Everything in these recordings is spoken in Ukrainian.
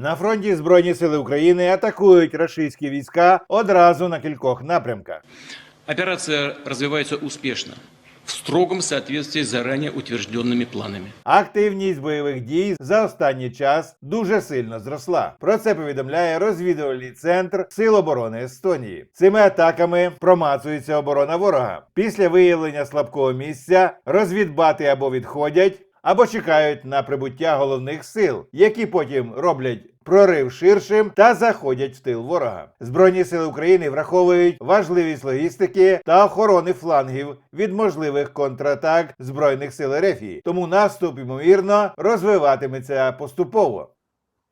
На фронті Збройні сили України атакують рашистські війська одразу на кількох напрямках. Операция развивается успешно, в строгом соответствии с заранее утвержденными планами. Активність бойових дій за останній час дуже сильно зросла. Про це повідомляє розвідувальний центр Сил оборони Естонії. Цими атаками промацується оборона ворога. Після виявлення слабкого місця розвідбати або відходять, або чекають на прибуття головних сил, які потім роблять. Прорив ширшим та заходять в тил ворога. Збройні сили України враховують важливість логістики та охорони флангів від можливих контратак збройних сил Рефії. Тому наступ ймовірно розвиватиметься поступово.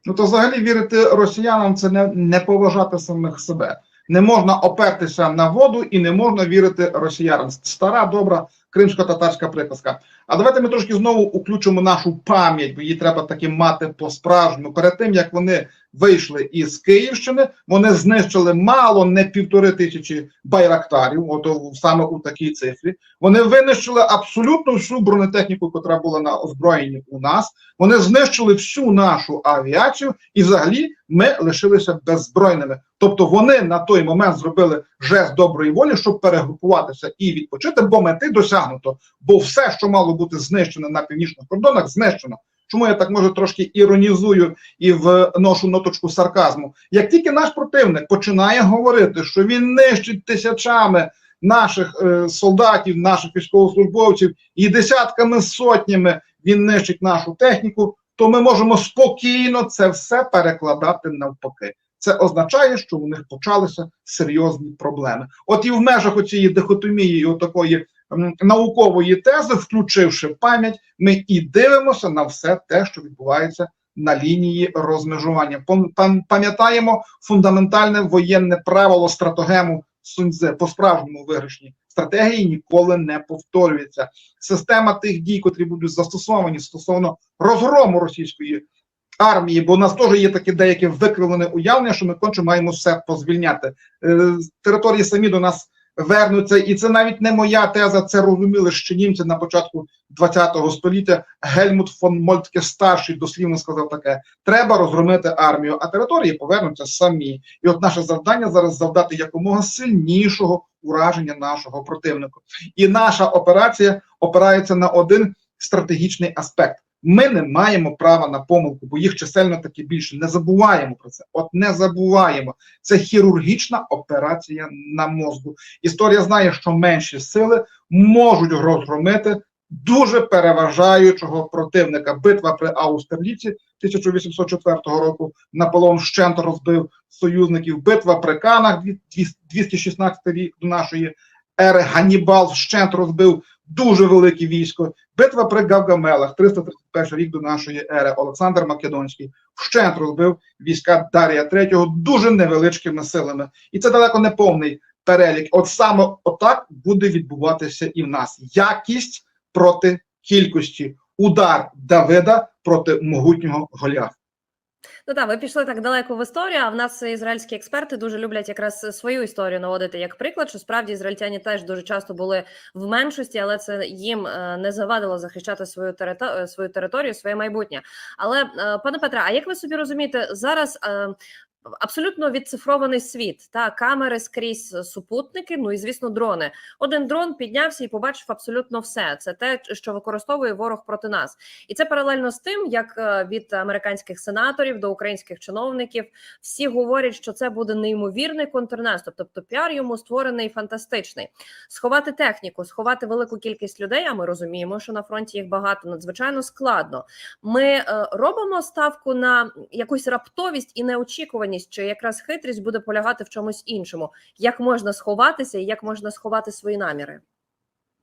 Ну то взагалі вірити росіянам це не, не поважати самих себе. Не можна опертися на воду і не можна вірити росіянам. Стара, добра кримсько-татарська приказка. А давайте ми трошки знову включимо нашу пам'ять, бо її треба таки мати по-справжньому. Перед тим як вони вийшли із Київщини, вони знищили мало не півтори тисячі байрактарів, ото саме у такій цифрі. Вони винищили абсолютно всю бронетехніку, яка була на озброєнні у нас. Вони знищили всю нашу авіацію, і взагалі ми лишилися беззбройними. Тобто вони на той момент зробили жест доброї волі, щоб перегрупуватися і відпочити, бо мети досягнуто. Бо все, що мало бути знищено на північних кордонах, знищено. Чому я так може трошки іронізую і вношу ноточку сарказму? Як тільки наш противник починає говорити, що він нищить тисячами наших е, солдатів, наших військовослужбовців і десятками сотнями він нищить нашу техніку, то ми можемо спокійно це все перекладати навпаки. Це означає, що у них почалися серйозні проблеми. От і в межах оцієї дихотомії, і отакої м, наукової тези, включивши пам'ять, ми і дивимося на все те, що відбувається на лінії розмежування. Пам- пам- Пам'ятаємо фундаментальне воєнне правило стратегему Суньцзе по справжньому виграшні стратегії ніколи не повторюється. Система тих дій, котрі будуть застосовані стосовно розгрому російської армії, бо у нас теж є таке деяке викривлене уявлення, що ми конче маємо все позвільняти. Е, території самі до нас вернуться, і це навіть не моя теза. Це розуміли ще німці на початку ХХ століття. Гельмут фон Мольтке старший дослівно сказав таке: треба розгромити армію, а території повернуться самі. І от наше завдання зараз завдати якомога сильнішого ураження нашого противника. І наша операція опирається на один стратегічний аспект. Ми не маємо права на помилку, бо їх чисельно таки більше. Не забуваємо про це. От не забуваємо. Це хірургічна операція на мозку. Історія знає, що менші сили можуть розгромити дуже переважаючого противника. Битва при Аустерліці 1804 року. Наполеон щент розбив союзників. Битва при Канах 216 рік до нашої ери. Ганнібал щент розбив дуже велике військо. Битва при Гавгамелах, 331 рік до нашої ери. Олександр Македонський вщент розбив війська Дарія III дуже невеличкими силами. І це далеко не повний перелік. От саме отак буде відбуватися і в нас. Якість проти кількості. Удар Давида проти могутнього Голіафа. Ну так, ви пішли так далеко в історію. А в нас ізраїльські експерти дуже люблять якраз свою історію наводити як приклад, що справді ізраїльтяні теж дуже часто були в меншості, але це їм е, не завадило захищати свою територію, свою територію, своє майбутнє. Але е, пане Петре, а як ви собі розумієте, зараз е, абсолютно відцифрований світ та камери скрізь супутники, ну і звісно, дрони. Один дрон піднявся і побачив абсолютно все. Це те, що використовує ворог проти нас. І це паралельно з тим, як е, від американських сенаторів до українських чиновників всі говорять, що це буде неймовірний контрнаступ. Тобто піар йому створений фантастичний. Сховати техніку, сховати велику кількість людей. А ми розуміємо, що на фронті їх багато надзвичайно складно. Ми е, робимо ставку на якусь раптовість і неочікуваність, чи якраз хитрість буде полягати в чомусь іншому. Як можна сховатися і як можна сховати свої наміри?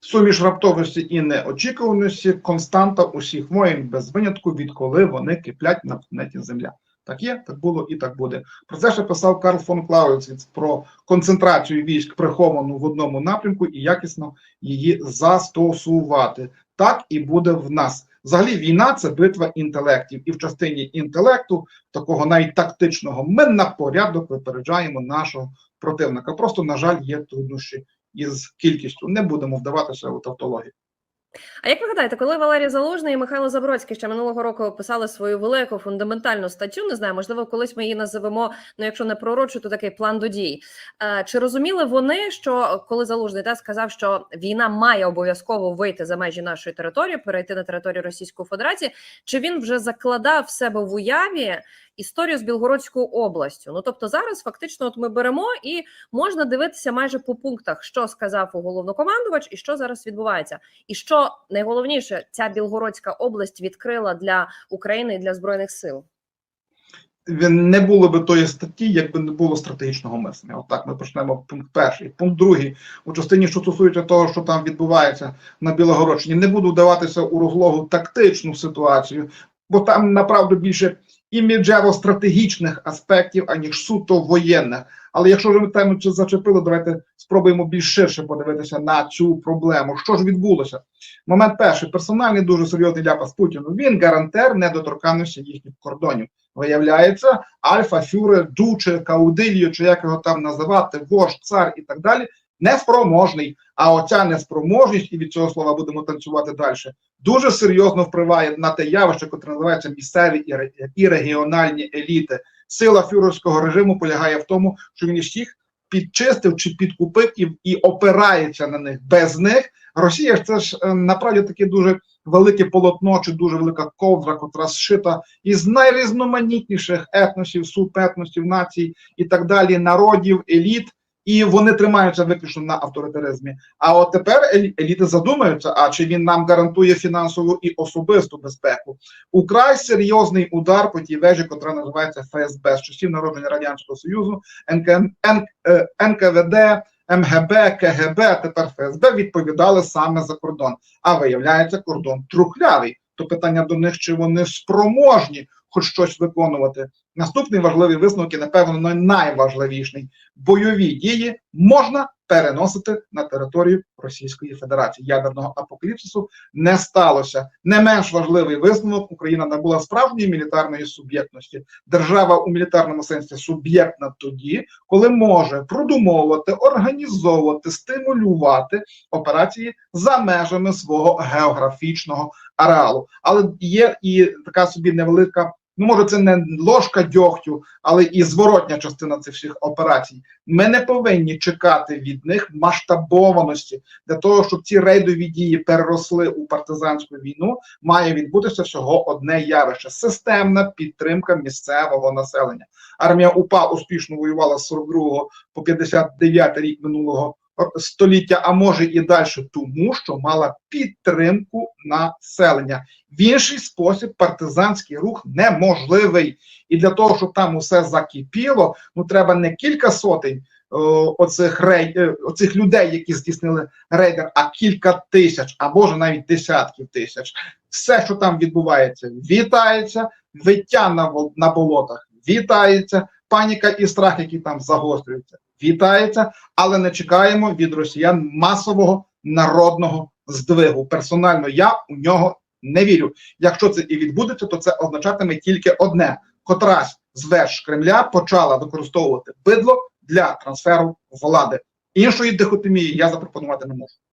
Суміш раптовості і неочікуваності константа усіх воєн без винятку, відколи вони киплять на планеті Земля. Так є, так було і так буде. Про це ще писав Карл фон Клауцвіц про концентрацію військ приховану в одному напрямку і якісно її застосувати. Так і буде в нас. Взагалі, війна це битва інтелектів, і в частині інтелекту, такого навіть тактичного, ми на порядок випереджаємо нашого противника. Просто, на жаль, є труднощі із кількістю. Не будемо вдаватися у тавтологію. А як ви гадаєте, коли Валерій Залужний і Михайло Забродський ще минулого року писали свою велику фундаментальну статтю, не знаю, можливо, колись ми її називемо, ну якщо не пророчу, то такий план до дій. Е, Чи розуміли вони, що коли Залужний та сказав, що війна має обов'язково вийти за межі нашої території, перейти на територію Російської Федерації? Чи він вже закладав в себе в уяві історію з Білгородською областю? Ну тобто зараз фактично, от ми беремо і можна дивитися майже по пунктах, що сказав головнокомандувач і що зараз відбувається. І що найголовніше, ця Білгородська область відкрила для України і для збройних сил. Не було би тої статті, якби не було стратегічного мислення. Отак ми почнемо пункт перший. Пункт другий у частині, що стосується того, що там відбувається на Білогородщині, не буду вдаватися у розлогу тактичну ситуацію, бо там направду більше іміджево-стратегічних аспектів, аніж суто воєнних. Але якщо вже ми тему зачепили, давайте спробуємо більш ширше подивитися на цю проблему. Що ж відбулося? Момент перший персональний дуже серйозний ляпас Путіну. Він гарантер недоторканності їхніх кордонів. Виявляється, Альфа, Фюрер, Дуче, Каудиліо, чи як його там називати, вождь, цар і так далі, неспроможний. А оця неспроможність, і від цього слова будемо танцювати далі, дуже серйозно впливає на те явище, яке називається місцеві і ре- і регіональні еліти. Сила фюрерського режиму полягає в тому, що він всіх підчистив чи підкупив і, і опирається на них. Без них Росія ж це ж е, направді таке дуже велике полотно чи дуже велика ковдра, котра зшита із найрізноманітніших етносів, субетносів, націй і так далі, народів, еліт. І вони тримаються виключно на авторитаризмі. А от тепер елі- еліти задумаються: а чи він нам гарантує фінансову і особисту безпеку? Украй серйозний удар по тій вежі, котра називається ФСБ з часів народження радянського союзу, НК, Н, е, НКВД, МГБ, КГБ, тепер ФСБ відповідали саме за кордон. А виявляється, кордон трухлявий. То питання до них, чи вони спроможні хоч щось виконувати. Наступний важливий висновок, і напевно найважливіший бойові дії можна переносити на територію Російської Федерації. Ядерного апокаліпсису не сталося. Не менш важливий висновок Україна набула справжньої мілітарної суб'єктності. Держава у мілітарному сенсі суб'єктна тоді, коли може продумовувати, організовувати, стимулювати операції за межами свого географічного ареалу. Але є і така собі невелика. Ну, може, це не ложка дьогтю, але і зворотня частина цих всіх операцій. Ми не повинні чекати від них масштабованості для того, щоб ці рейдові дії переросли у партизанську війну. Має відбутися всього одне явище: системна підтримка місцевого населення. Армія УПА успішно воювала з 42 по 59 рік минулого століття, а може і далі, тому що мала підтримку населення. В інший спосіб партизанський рух неможливий. І для того, щоб там усе закипіло, ну треба не кілька сотень о, оцих рей, е, оцих людей, які здійснили рейдер, а кілька тисяч, а може навіть десятків тисяч. Все, що там відбувається, вітається, виття на, на болотах вітається, паніка і страх, які там загострюються, вітається, але не чекаємо від росіян масового народного здвигу. Персонально я у нього не вірю. Якщо це і відбудеться, то це означатиме тільки одне: котрась з веж Кремля почала використовувати бидло для трансферу влади. Іншої дихотемії я запропонувати не можу.